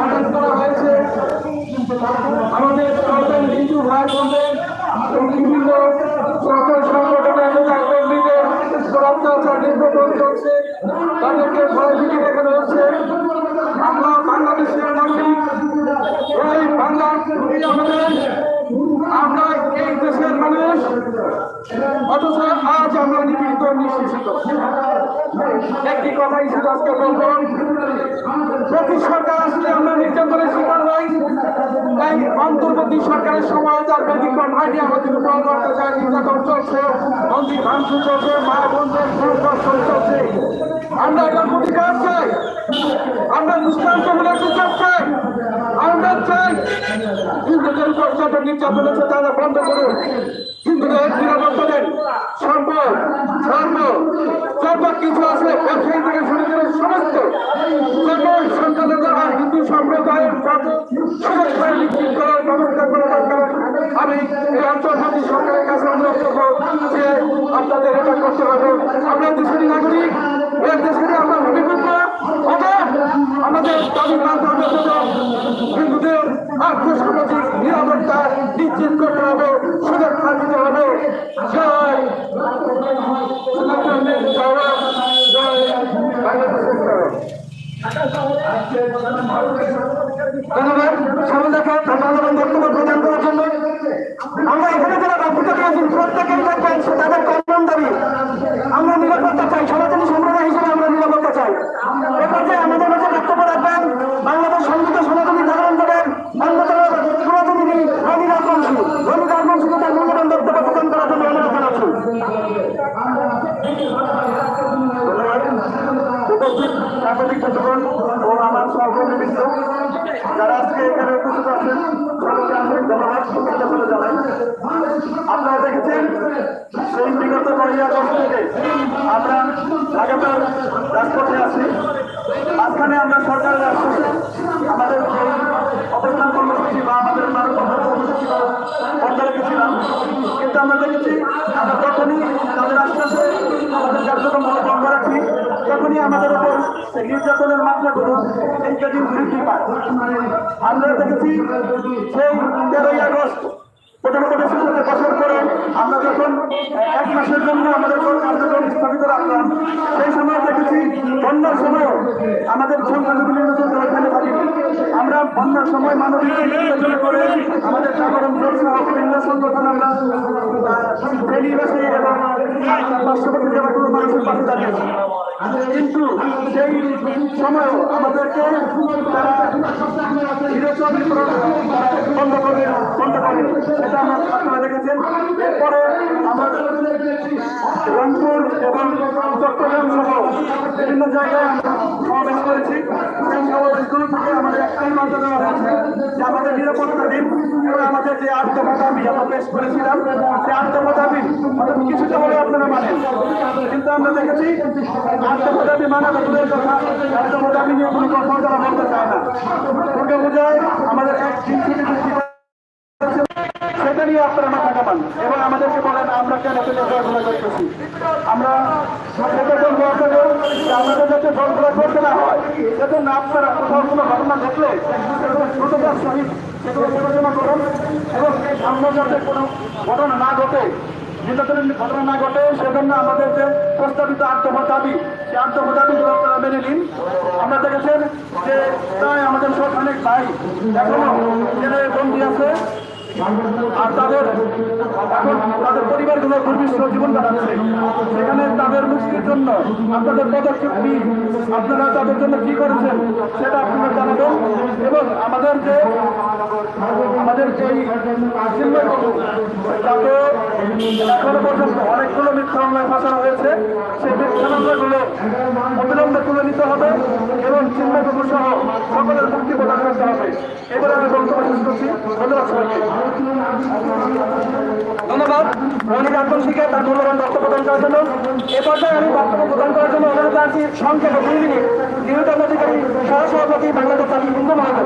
আটক করা হয়েছে আমাদের সরকার হিন্দু ভাই বোনদের এবং বিভিন্ন সকল সংগঠনের নেতা কর্মীদের উপর অত্যাচার নির্যাতন চলছে তাদেরকে ভয়ভীতি দেখানো হচ্ছে আমরা বাংলাদেশের নাগরিক এই বাংলার ভূমি আমাদের আমরা এই দেশের মানুষ অথচ আজ আমরা নিপীড়িত নিঃশেষিত একটি কথাই শুধু আজকে বলব। প্রতি সরকার আসলে আমরা নির্যাতনের শিকার হই তাই অন্তর্বর্তী সরকারের সময় তার ব্যতিক্রম হয়নি, আমাদের উপর অত্যাচার নির্যাতন চলছে, মন্দির ভাঙচুর চলছে মা বোনদের সংঘর্ষণ চলছে। আমরা এটার প্রতিকার চাই। আমরা দৃষ্টান্ত মূলক বিচার চাই। আমরা চাই হিন্দুদের উপর যত নির্যাতন হচ্ছে তারা বন্ধ করুন হিন্দুদের নিরাপত্তা সম্পদ কিছু আছে ব্যবসায়ী থেকে শুরু করে সমস্ত সকল আর হিন্দু সম্প্রদায়ের করার ব্যবস্থা করা দরকার আমি এই আন্তর্জাতিক সরকারের কাছে অনুরোধ করব যে আপনাদের এটা করতে হবে আমরা দেশের নাগরিক দেশের আমরা ভূমিপুত্র অতএব আমাদের দাবি মানতে হবে শুধু হিন্দুদের আর্থসামাজিক নিরাপত্তা নিশ্চিত করতে হবে সুরক্ষা দিতে হবে জয় জয় জয় বাংলাদেশের জয়। ধন্যবাদ। সামনে দেখে ধন্যবাদ বক্তব্য প্রদান করার জন্য। আমরা এখানে যারা বক্তব্য পেয়েছি প্রত্যেকের তাদের কল্যাণ দাবি আমরা নিরাপত্তা চাই সনাতনী সম্প্রদায় হিসেবে আমরা নিরাপত্তা চাই এ পর্যায়ে আমাদের মাঝে বক্তব্য রাখবেন বাংলাদেশ সংগীত সনাতনী জাগরণ দলের অন্যতম প্রতিনিধি রবি রাজবংশী রবি রাজবংশীকে তার মূল্যবান বক্তব্য প্রদান করার জন্য অনুরোধ জানাচ্ছি উপস্থিত সাংবাদিক চট্টগ্রাম ও আমার সহকর্মীবৃন্দ যারা আজকে এখানে উপস্থিত আছেন সকলকে আন্তরিক ধন্যবাদ শুভেচ্ছা করে জানাই আপনারা দেখেছেন সেই আমরা লাগাতার রাজপথে আছি। মাঝখানে আমরা সরকারের আশ্বাসে আমাদের যে অবস্থান কর্মসূচি বা আমাদের কর্মসূচি বন্ধ রেখেছিলাম কিন্তু আমরা দেখেছি আমরা যখনই রাখি, তখনই আমাদের উপর নির্যাতনের মাত্রাগুলো এই দিন বৃদ্ধি পায়। আমরা দেখেছি সেই তেরোই আগস্ট প্রথম প্রদেশের বছর করে এক মাসের জন্য আমাদের কার্যক্রম স্থগিত রাখলাম। সেই সময় দেখেছি, বন্যার সময়ও আমাদের এখানে থাকিনি আমরা বন্যার সময় মানবিক নির্বাচন করে আমাদের সাধারণ বিভিন্ন সংগঠন আমরা কিন্তু সেই সময়ও আমাদেরকে তারা বন্ধ করে বন্ধ করে এটা আমরা আপনারা দেখেছেন এরপরে আমার রংপুর এবং চট্টগ্রাম সহ বিভিন্ন জায়গায় আমরা সমাবেশ করেছি। থেকে আমাদের একটাই বার্তা দেওয়া হয়েছে যে আমাদের নিরাপত্তা দিন। এবং আমাদের যে আত্মকথা দাবি আমরা পেশ করেছিলাম, সেই আত্মকথা দাবি কিছুটা হলে আপনারা মানেন। কিন্তু আমরা দেখেছি আত্মকথা দাবি মানা দূরের কথা আত্মকথা দাবি নিয়ে কোনো কথা বলতে না। দুর্গা পূজায় আমাদের এক সেটা নিয়ে আপনারা মাথা কামান আমাদেরকে বলেন, আমরা কেন জয়গুলো করতেছি? আমরা যাতে জয়গুলো করতে না হয়। সেজন্য আপনারা কোথাও কোনো ঘটনা ঘটলে দ্রুততার সহিত সেগুলো বিবেচনা করুন এবং সামনে যাতে কোনো ঘটনা না ঘটে নির্বাচনের ঘটনা না ঘটে, সেজন্য আমাদের যে প্রস্তাবিত আত্মহত্যা দাবি, সেই আত্মহত্যা দাবিগুলো আপনারা মেনে নিন। আমরা দেখেছেন যে প্রায় আমাদের সব অনেক ভাই এখনও জেলে আছে। আর তাদের, এখন তাদের পরিবারগুলো দুর্বিষ জীবন কাটাচ্ছে। সেখানে জন্য আপনাদের পদক্ষেপ কি? আপনারা তাদের জন্য কি করেছেন সেটা আপনারা জানাবেন এবং আমাদের যে আমাদের যে চিন্ময় তাকে এখনও পর্যন্ত অনেকগুলো মিথ্যা মামলায় ফাঁসানো হয়েছে। সেই মিথ্যা মামলাগুলো অবিলম্বে তুলে নিতে হবে এবং চিন্ময় বাবু সহ সকলের মুক্তি প্রদান করতে হবে। এবার আমি বক্তব্য শেষ করছি। ধন্যবাদ রনি রাজবংশীকে তার মূল্যবান বক্তব্য প্রদান করার জন্য। এ পর্যায়ে আমি বক্তব্য প্রদান করার জন্য অনুরোধ জানাচ্ছি সংক্ষেপে দুই মিনিট। নিহত অধিকারী সহ সভাপতি বাংলাদেশ হিন্দু মহানগর